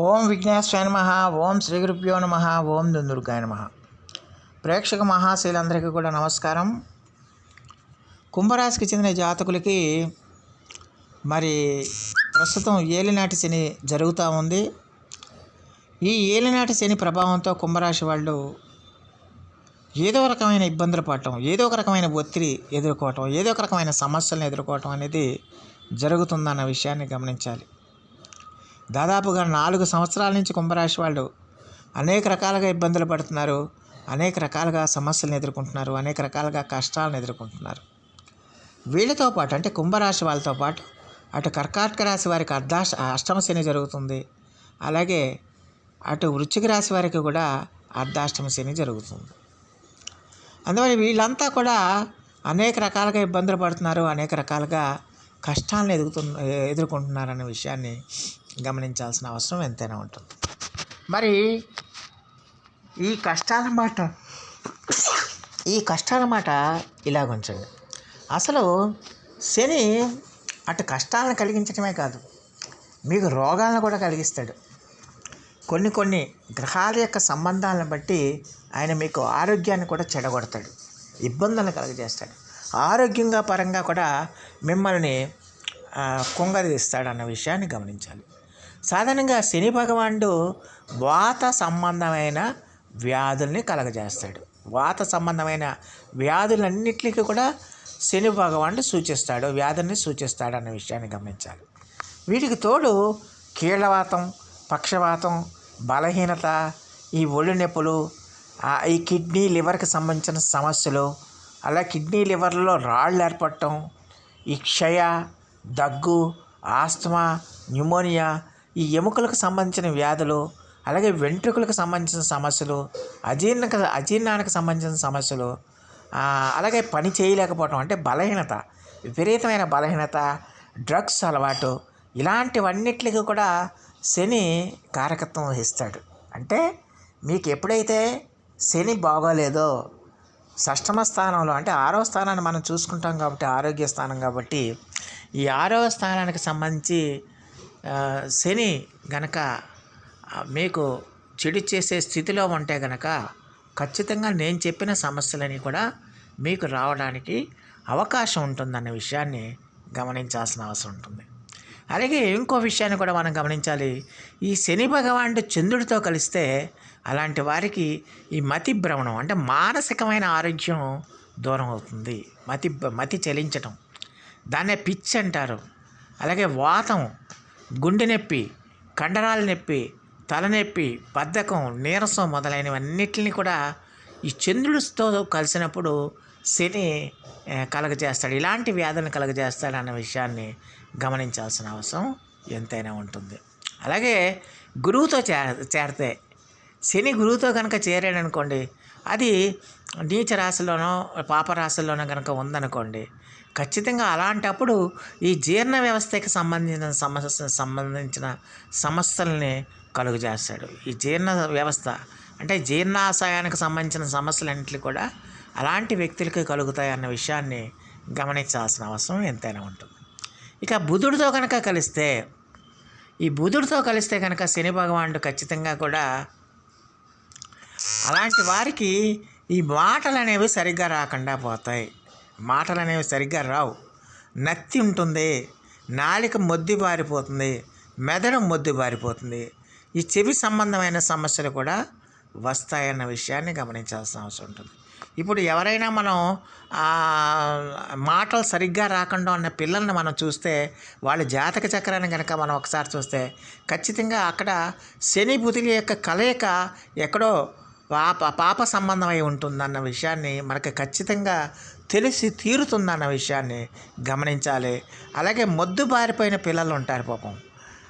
ఓం విఘ్నేశ్వరాయ నమ ఓం శ్రీ గురుభ్యో నమ ఓం దుందుర్గాయ నమ. ప్రేక్షక మహాశీలందరికీ కూడా నమస్కారం. కుంభరాశికి చెందిన జాతకులకి మరి ప్రస్తుతం ఏలినాటి శని జరుగుతూ ఉంది. ఈ ఏలినాటి శని ప్రభావంతో కుంభరాశి వాళ్ళు ఏదో రకమైన ఇబ్బందులు పడటం ఏదో ఒక రకమైన ఒత్తిడి ఎదుర్కోవటం ఏదో ఒక రకమైన సమస్యలను ఎదుర్కోవటం అనేది జరుగుతుందన్న విషయాన్ని గమనించాలి. దాదాపుగా నాలుగు సంవత్సరాల నుంచి కుంభరాశి వాళ్ళు అనేక రకాలుగా ఇబ్బందులు పడుతున్నారు అనేక రకాలుగా సమస్యలను ఎదుర్కొంటున్నారు అనేక రకాలుగా కష్టాలను ఎదుర్కొంటున్నారు. వీళ్ళతో పాటు అంటే కుంభరాశి వాళ్ళతో పాటు అటు కర్కాటక రాశి వారికి అర్ధాశ అష్టమ శని జరుగుతుంది. అలాగే అటు వృశ్చిక రాశి వారికి కూడా అర్ధాష్టమ శని జరుగుతుంది. అందువల్ల వీళ్ళంతా కూడా అనేక రకాలుగా ఇబ్బందులు పడుతున్నారు అనేక రకాలుగా కష్టాలను ఎదుగుతు ఎదుర్కొంటున్నారనే విషయాన్ని గమనించాల్సిన అవసరం ఎంతైనా ఉంటుంది. మరి ఈ కష్టాల మాట ఈ కష్టాల మాట ఇలాగుంచండి అసలు శని అటు కష్టాలను కలిగించడమే కాదు మీకు రోగాలను కూడా కలిగిస్తాడు. కొన్ని కొన్ని గ్రహాల యొక్క సంబంధాలను బట్టి ఆయన మీకు ఆరోగ్యాన్ని కూడా చెడగొడతాడు ఇబ్బందులను కలుగజేస్తాడు. ఆరోగ్యంగా పరంగా కూడా మిమ్మల్ని కుంగరిస్తాడు అన్న విషయాన్ని గమనించాలి. సాధారణంగా శని భగవానుడు వాత సంబంధమైన వ్యాధుల్ని కలగజేస్తాడు. వాత సంబంధమైన వ్యాధులన్నిటికీ కూడా శని భగవానుడు సూచిస్తాడు వ్యాధుల్ని సూచిస్తాడు అన్న విషయాన్ని గమనించాలి. వీటికి తోడు కీళ్ళవాతం పక్షవాతం బలహీనత ఈ ఒళ్ళు నొప్పులు ఈ కిడ్నీ లివర్కి సంబంధించిన సమస్యలు అలా కిడ్నీ లివర్లో రాళ్ళు ఏర్పడటం ఈ క్షయ దగ్గు ఆస్తమా న్యూమోనియా ఈ ఎముకలకు సంబంధించిన వ్యాధులు అలాగే వెంట్రుకలకు సంబంధించిన సమస్యలు అజీర్ణక అజీర్ణానికి సంబంధించిన సమస్యలు అలాగే పని చేయలేకపోవటం అంటే బలహీనత విపరీతమైన బలహీనత డ్రగ్స్ అలవాటు ఇలాంటివన్నిటికి కూడా శని కారకత్వం వహిస్తాడు. అంటే మీకు ఎప్పుడైతే శని బాగోలేదో షష్టమ స్థానంలో అంటే ఆరో స్థానాన్ని మనం చూసుకుంటాం కాబట్టి ఆరోగ్య స్థానం కాబట్టి ఈ ఆరవ స్థానానికి సంబంధించి శని గనక మీకు చెడు చేసే స్థితిలో ఉంటే గనక ఖచ్చితంగా నేను చెప్పిన సమస్యలని కూడా మీకు రావడానికి అవకాశం ఉంటుందన్న విషయాన్ని గమనించాల్సిన అవసరం ఉంటుంది. అలాగే ఇంకో విషయాన్ని కూడా మనం గమనించాలి. ఈ శని భగవానుడు చంద్రుడితో కలిస్తే అలాంటి వారికి ఈ మతి భ్రమణం అంటే మానసికమైన ఆరోగ్యం దూరం అవుతుంది. మతి మతి చలించటం. దాన్నే పిచ్ అంటారు. అలాగే వాతం గుండె నొప్పి కండరాల నొప్పి తలనొప్పి బద్ధకం నీరసం మొదలైనవన్నిటిని కూడా ఈ చంద్రుడితో కలిసినప్పుడు శని కలగజేస్తాడు. ఇలాంటి వ్యాధులను కలగజేస్తాడు అన్న విషయాన్ని గమనించాల్సిన అవసరం ఎంతైనా ఉంటుంది. అలాగే గురువుతో చే చేరితే శని గురువుతో కనుక చేరాడనుకోండి అది నీచ రాశిలోనో పాప రాశిలోనో కనుక ఉందనుకోండి ఖచ్చితంగా అలాంటప్పుడు ఈ జీర్ణ వ్యవస్థకి సంబంధించిన సమస్య సంబంధించిన సమస్యల్ని కలుగజేస్తాడు. ఈ జీర్ణ వ్యవస్థ అంటే జీర్ణాశయానికి సంబంధించిన సమస్యలన్నింటినీ కూడా అలాంటి వ్యక్తులకి కలుగుతాయి అన్న విషయాన్ని గమనించాల్సిన అవసరం ఎంతైనా ఉంటుంది. ఇక బుధుడితో కనుక కలిస్తే ఈ బుధుడితో కలిస్తే కనుక శని భగవానుడు ఖచ్చితంగా కూడా అలాంటి వారికి ఈ మాటలు అనేవి సరిగ్గా రాకుండా పోతాయి. మాటలు అనేవి సరిగ్గా రావు. నత్తి ఉంటుంది నాలిక మొద్దు బారిపోతుంది మెదడు మొద్దు బారిపోతుంది. ఈ చెవి సంబంధమైన సమస్యలు కూడా వస్తాయన్న విషయాన్ని గమనించాల్సిన అవసరం ఉంటుంది. ఇప్పుడు ఎవరైనా మనం మాటలు సరిగ్గా రాకుండా ఉన్న పిల్లల్ని మనం చూస్తే వాళ్ళ జాతక చక్రాన్ని కనుక మనం ఒకసారి చూస్తే ఖచ్చితంగా అక్కడ శని బుధుల యొక్క కలయిక ఎక్కడో పాప పాప సంబంధమై ఉంటుందన్న విషయాన్ని మనకు ఖచ్చితంగా తెలిసి తీరుతుందన్న విషయాన్ని గమనించాలి. అలాగే మొద్దు బారిపోయిన పిల్లలు ఉంటారు పాపం.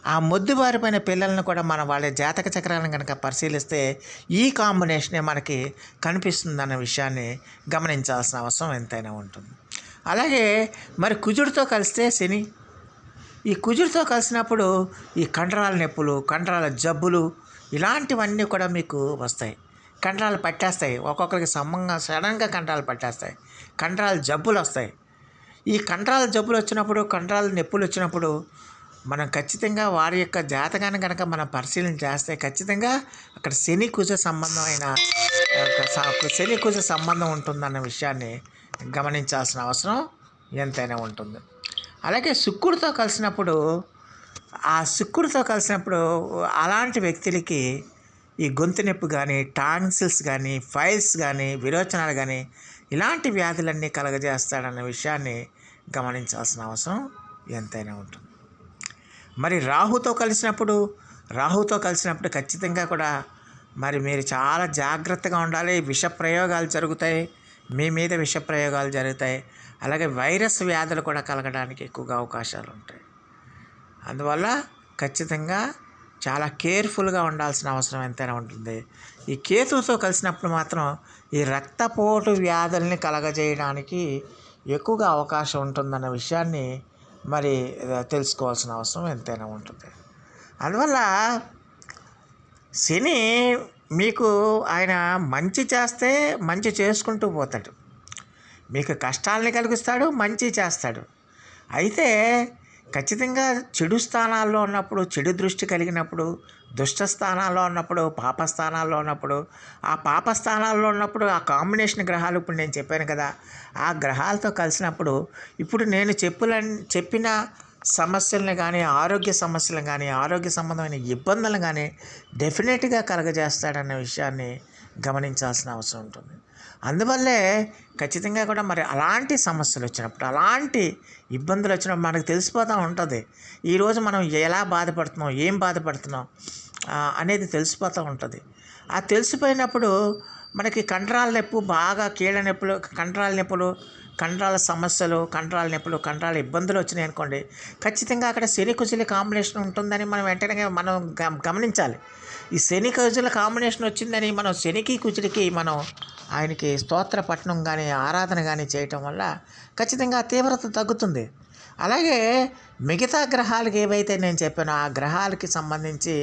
ఆ మొద్దు బారిపోయిన పిల్లలను కూడా మనం వాళ్ళ జాతక చక్రాలను కనుక పరిశీలిస్తే ఈ కాంబినేషనే మనకి కనిపిస్తుందన్న విషయాన్ని గమనించాల్సిన అవసరం ఎంతైనా ఉంటుంది. అలాగే మరి కుజుడితో కలిస్తే శని. ఈ కుజుడితో కలిసినప్పుడు ఈ కండరాల నొప్పులు కండరాల జబ్బులు ఇలాంటివన్నీ కూడా మీకు వస్తాయి. కండరాలు పట్టేస్తాయి. ఒక్కొక్కరికి సమంగా సడన్గా కండరాలు పట్టేస్తాయి. కండరాల జబ్బులు వస్తాయి. ఈ కండరాల జబ్బులు వచ్చినప్పుడు కండరాల నొప్పులు వచ్చినప్పుడు మనం ఖచ్చితంగా వారి యొక్క జాతకాన్ని కనుక మనం పరిశీలన చేస్తే ఖచ్చితంగా అక్కడ శని కుజ సంబంధమైన శని కుజ సంబంధం ఉంటుందన్న విషయాన్ని గమనించాల్సిన అవసరం ఎంతైనా ఉంటుంది. అలాగే శుక్రుడితో కలిసినప్పుడు ఆ శుక్రుడితో కలిసినప్పుడు అలాంటి వ్యక్తులకి ఈ గొంతు నొప్పి కానీ టాన్సిల్స్ కానీ ఫైల్స్ కానీ విరోచనాలు కానీ ఇలాంటి వ్యాధులన్నీ కలగజేస్తాడన్న విషయాన్ని గమనించాల్సిన అవసరం ఎంతైనా ఉంటుంది. మరి రాహుతో కలిసినప్పుడు రాహుతో కలిసినప్పుడు ఖచ్చితంగా కూడా మరి మీరు చాలా జాగ్రత్తగా ఉండాలి. విష ప్రయోగాలు జరుగుతాయి. మీ మీద విష ప్రయోగాలు జరుగుతాయి. అలాగే వైరస్ వ్యాధులు కూడా కలగడానికి ఎక్కువగా అవకాశాలు ఉంటాయి. అందువల్ల ఖచ్చితంగా చాలా కేర్ఫుల్గా ఉండాల్సిన అవసరం ఎంతైనా ఉంటుంది. ఈ కేతువుతో కలిసినప్పుడు మాత్రం ఈ రక్తపోటు వ్యాధుల్ని కలగజేయడానికి ఎక్కువగా అవకాశం ఉంటుందన్న విషయాన్ని మరి తెలుసుకోవాల్సిన అవసరం ఎంతైనా ఉంటుంది. అందువల్ల శని మీకు ఆయన మంచి చేస్తే మంచి చేసుకుంటూ పోతాడు. మీకు కష్టాలని కలిగిస్తాడు మంచి చేస్తాడు. అయితే ఖచ్చితంగా చెడు స్థానాల్లో ఉన్నప్పుడు చెడు దృష్టి కలిగినప్పుడు దుష్ట స్థానాల్లో ఉన్నప్పుడు పాప స్థానాల్లో ఉన్నప్పుడు ఆ పాప స్థానాల్లో ఉన్నప్పుడు ఆ కాంబినేషన్ గ్రహాలు ఇప్పుడు నేను చెప్పాను కదా ఆ గ్రహాలతో కలిసినప్పుడు ఇప్పుడు నేను చెప్పుల చెప్పిన సమస్యలను కానీ ఆరోగ్య సమస్యలను కానీ ఆరోగ్య సంబంధమైన ఇబ్బందులను కానీ డెఫినెట్గా కలగజేస్తాడన్న విషయాన్ని గమనించాల్సిన అవసరం ఉంటుంది. అందువల్లే ఖచ్చితంగా కూడా మరి అలాంటి సమస్యలు వచ్చినప్పుడు అలాంటి ఇబ్బందులు వచ్చినప్పుడు మనకు తెలిసిపోతూ ఉంటుంది. ఈరోజు మనం ఎలా బాధపడుతున్నాం ఏం బాధపడుతున్నాం అనేది తెలిసిపోతూ ఉంటుంది. ఆ తెలిసిపోయినప్పుడు మనకి కండరాల నొప్పి బాగా కీళ్ళ నొప్పులు కండరాల నొప్పులు కండరాల సమస్యలు కండరాల నొప్పులు కండరాల ఇబ్బందులు వచ్చినాయి అనుకోండి ఖచ్చితంగా అక్కడ శని కుజుల కాంబినేషన్ ఉంటుందని మనం వెంటనే మనం గమనించాలి. ఈ శని కుజుల కాంబినేషన్ వచ్చిందని మనం శనికి కుజుడికి మనం ఆయనకి స్తోత్ర పఠనం కానీ ఆరాధన కానీ చేయటం వల్ల ఖచ్చితంగా తీవ్రత తగ్గుతుంది. అలాగే మిగతా గ్రహాలకు ఏవైతే నేను చెప్పానో ఆ గ్రహాలకి సంబంధించి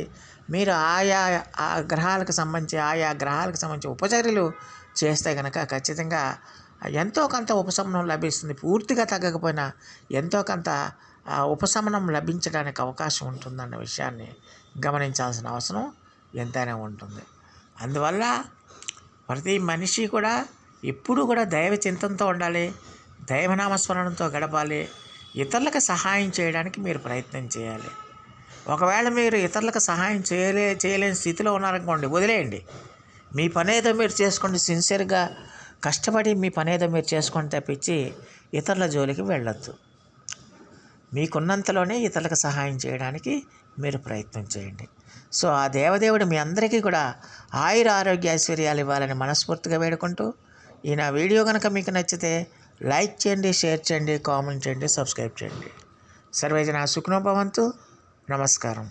మీరు ఆయా ఆ గ్రహాలకు సంబంధించి ఆయా గ్రహాలకు సంబంధించి ఉపచర్యలు చేస్తే కనుక ఖచ్చితంగా ఎంతో కొంత ఉపశమనం లభిస్తుంది. పూర్తిగా తగ్గకపోయినా ఎంతో కొంత ఉపశమనం లభించడానికి అవకాశం ఉంటుందన్న విషయాన్ని గమనించాల్సిన అవసరం ఎంతైనా ఉంటుంది. అందువల్ల ప్రతి మనిషి కూడా ఎప్పుడూ కూడా దైవ చింతనతో ఉండాలి దైవనామస్మరణతో గడపాలి ఇతరులకు సహాయం చేయడానికి మీరు ప్రయత్నం చేయాలి. ఒకవేళ మీరు ఇతరులకు సహాయం చేయలే చేయలేని స్థితిలో ఉన్నారనుకోండి వదిలేయండి. మీ పనేదో మీరు చేసుకోండి సిన్సియర్గా కష్టపడి మీ పనేదో మీరు చేసుకొని తప్పించి ఇతరుల జోలికి వెళ్ళొద్దు. మీకున్నంతలోనే ఇతరులకు సహాయం చేయడానికి మీరు ప్రయత్నం చేయండి. సో ఆ దేవదేవుడు మీ అందరికీ కూడా ఆయుర ఆరోగ్య ఐశ్వర్యాలు ఇవ్వాలని మనస్ఫూర్తిగా వేడుకుంటూ ఈ నా వీడియో కనుక మీకు నచ్చితే లైక్ చేయండి షేర్ చేయండి కామెంట్ చేయండి సబ్స్క్రైబ్ చేయండి. సర్వేజన సుఖనోభవంతు నమస్కారం.